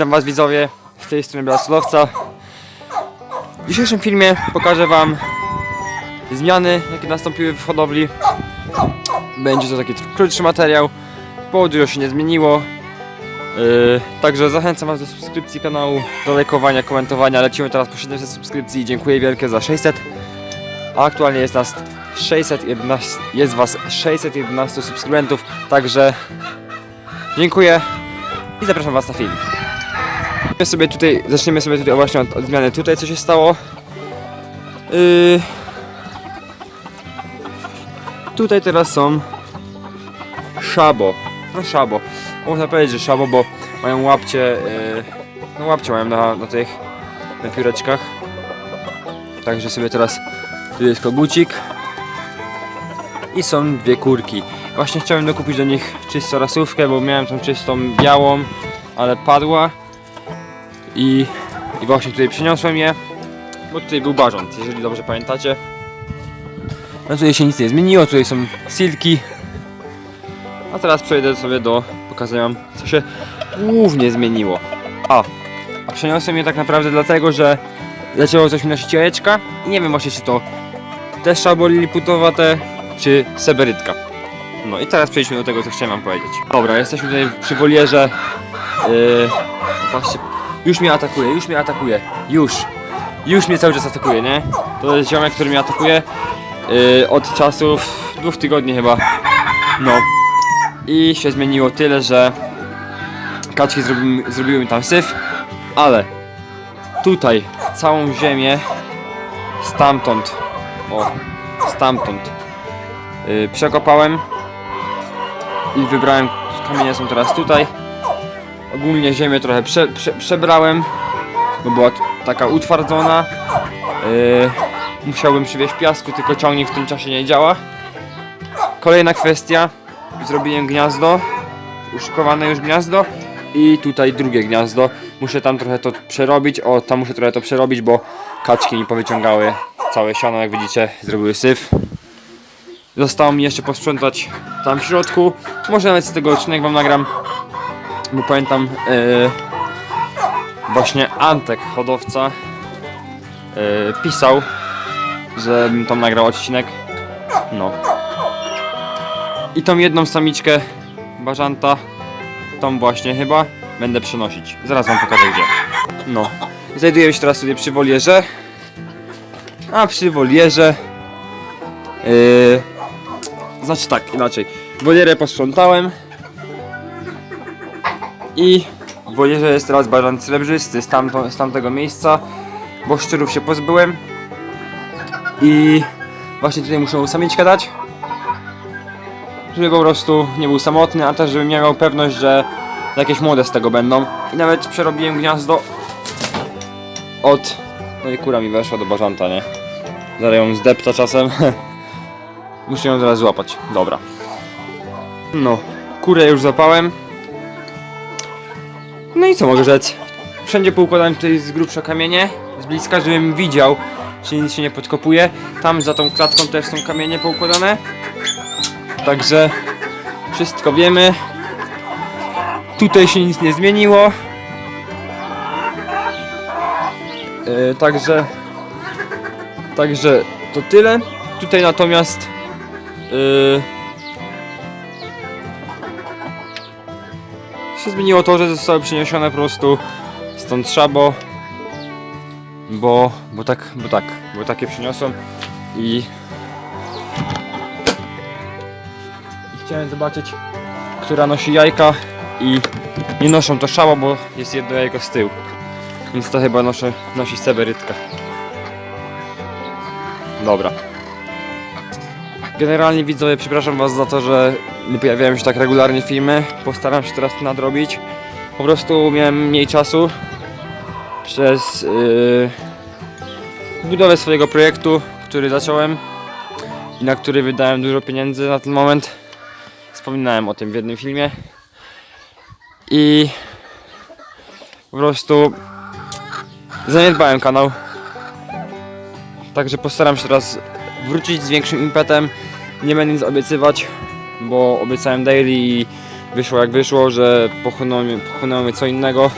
Witam Was widzowie, z tej strony Blasolowca. W dzisiejszym filmie pokażę Wam zmiany, jakie nastąpiły w hodowli. Będzie to taki krótszy materiał, bo dużo się nie zmieniło. Yy, także zachęcam Was do subskrypcji kanału, do lajkowania, komentowania. Lecimy teraz po 700 subskrypcji. Dziękuję wielkie za 600. A aktualnie jest nas 611, jest Was 611 subskrybentów, także dziękuję i zapraszam Was na film. Zaczniemy sobie tutaj, zaczniemy sobie tutaj właśnie od, od zmiany tutaj co się stało. Yy... Tutaj teraz są szabo. No szabo. Można powiedzieć, że szabo, bo mają łapcie, yy... no łapcie mają na, na tych na pióreczkach. Także sobie teraz tu jest kogucik i są dwie kurki. Właśnie chciałem dokupić do nich czystą rasówkę, bo miałem tą czystą białą, ale padła. I, I właśnie tutaj przyniosłem je, bo tutaj był barząd, jeżeli dobrze pamiętacie. No tutaj się nic nie zmieniło, tutaj są silki. A teraz przejdę sobie do pokazania wam, co się głównie zmieniło. A, a przeniosłem je tak naprawdę dlatego, że zaczęło coś mi nosić jajeczka i nie wiem właśnie czy to też szabo liliputowate, czy seberytka. No i teraz przejdźmy do tego, co chciałem wam powiedzieć. Dobra, jesteśmy tutaj przy wolierze. Yy, patrzcie, już mnie atakuje, już mnie atakuje. Już. Już mnie cały czas atakuje, nie? To jest ziomek, który mnie atakuje yy, od czasów dwóch tygodni chyba. No. I się zmieniło tyle, że kaczki zrobiły, zrobiły mi tam syf, ale tutaj całą ziemię stamtąd, o, stamtąd yy, przekopałem i wybrałem, kamienie są teraz tutaj. Ogólnie ziemię trochę prze, prze, przebrałem, bo była taka utwardzona. Yy, musiałbym przywieźć piasku, tylko ciągnik w tym czasie nie działa. Kolejna kwestia, zrobiłem gniazdo, uszykowane już gniazdo i tutaj drugie gniazdo. Muszę tam trochę to przerobić, o tam muszę trochę to przerobić, bo kaczki mi powyciągały całe siano, jak widzicie, zrobiły syf. Zostało mi jeszcze posprzątać tam w środku. Może nawet z tego odcinek wam nagram. Bo pamiętam yy, właśnie Antek, hodowca, yy, pisał, żebym tam nagrał odcinek. No. I tą jedną samiczkę bażanta, tą właśnie chyba, będę przenosić. Zaraz wam pokażę gdzie. No. Znajdujemy się teraz tutaj przy wolierze. A przy wolierze Yy, znaczy tak, inaczej. Wolierę posprzątałem. I w wolierze jest teraz bażant srebrzysty z, tamto, z tamtego miejsca, bo szczurów się pozbyłem. I właśnie tutaj muszę samiczkę dać. Żeby po prostu nie był samotny, a też żebym miał pewność, że jakieś młode z tego będą. I nawet przerobiłem gniazdo od... No i kura mi weszła do bażanta, nie? Zaraz ją zdepta czasem. Muszę ją teraz złapać. Dobra. No, kurę już zapałem. No i co mogę rzec? Wszędzie poukładałem tutaj z grubsza kamienie, z bliska, żebym widział, czy nic się nie podkopuje. Tam za tą klatką też są kamienie poukładane. Także wszystko wiemy. Tutaj się nic nie zmieniło. Yy, także Także to tyle. Tutaj natomiast yy, się zmieniło to, że zostały przeniesione po prostu stąd szabo. Bo, bo tak, bo tak, bo takie przyniosłem i, i chciałem zobaczyć, która nosi jajka i nie noszą to szabo, bo jest jedno jajko z tyłu. Więc to chyba noszę, nosi seberytka. Dobra. Generalnie widzowie, przepraszam was za to, że nie pojawiają się tak regularnie filmy. Postaram się teraz to nadrobić. Po prostu miałem mniej czasu przez yy, budowę swojego projektu, który zacząłem i na który wydałem dużo pieniędzy na ten moment. Wspominałem o tym w jednym filmie. I po prostu zaniedbałem kanał. Także postaram się teraz wrócić z większym impetem. Nie będę nic obiecywać, bo obiecałem daily i wyszło jak wyszło, że pochłonęło mnie, pochłonęło mnie co innego.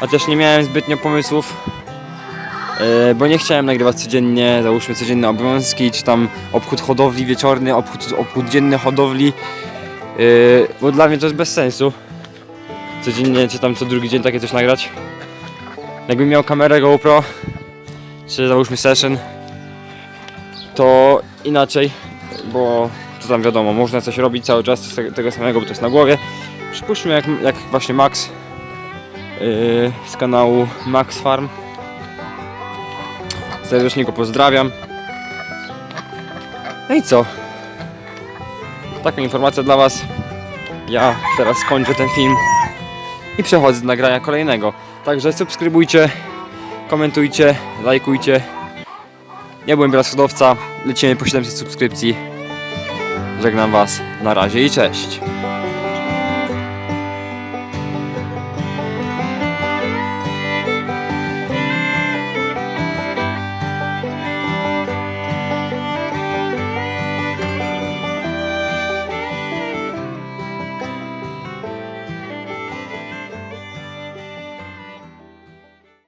Chociaż nie miałem zbytnio pomysłów, e, bo nie chciałem nagrywać codziennie, załóżmy codzienne obowiązki, czy tam obchód hodowli wieczorny, obchód, obchód dzienny hodowli, e, bo dla mnie to jest bez sensu. Codziennie, czy tam co drugi dzień takie coś nagrać. Jakbym miał kamerę GoPro, czy załóżmy session, to inaczej, bo to tam wiadomo, można coś robić cały czas tego samego, bo to jest na głowie. Przypuśćmy jak, jak właśnie Max yy, z kanału Max Farm. Serdecznie go pozdrawiam. No i co? Taka informacja dla Was. Ja teraz kończę ten film i przechodzę do nagrania kolejnego. Także subskrybujcie, komentujcie, lajkujcie. Ja byłem Bielas Hodowca, lecimy po 700 subskrypcji. Żegnam Was, na razie i cześć.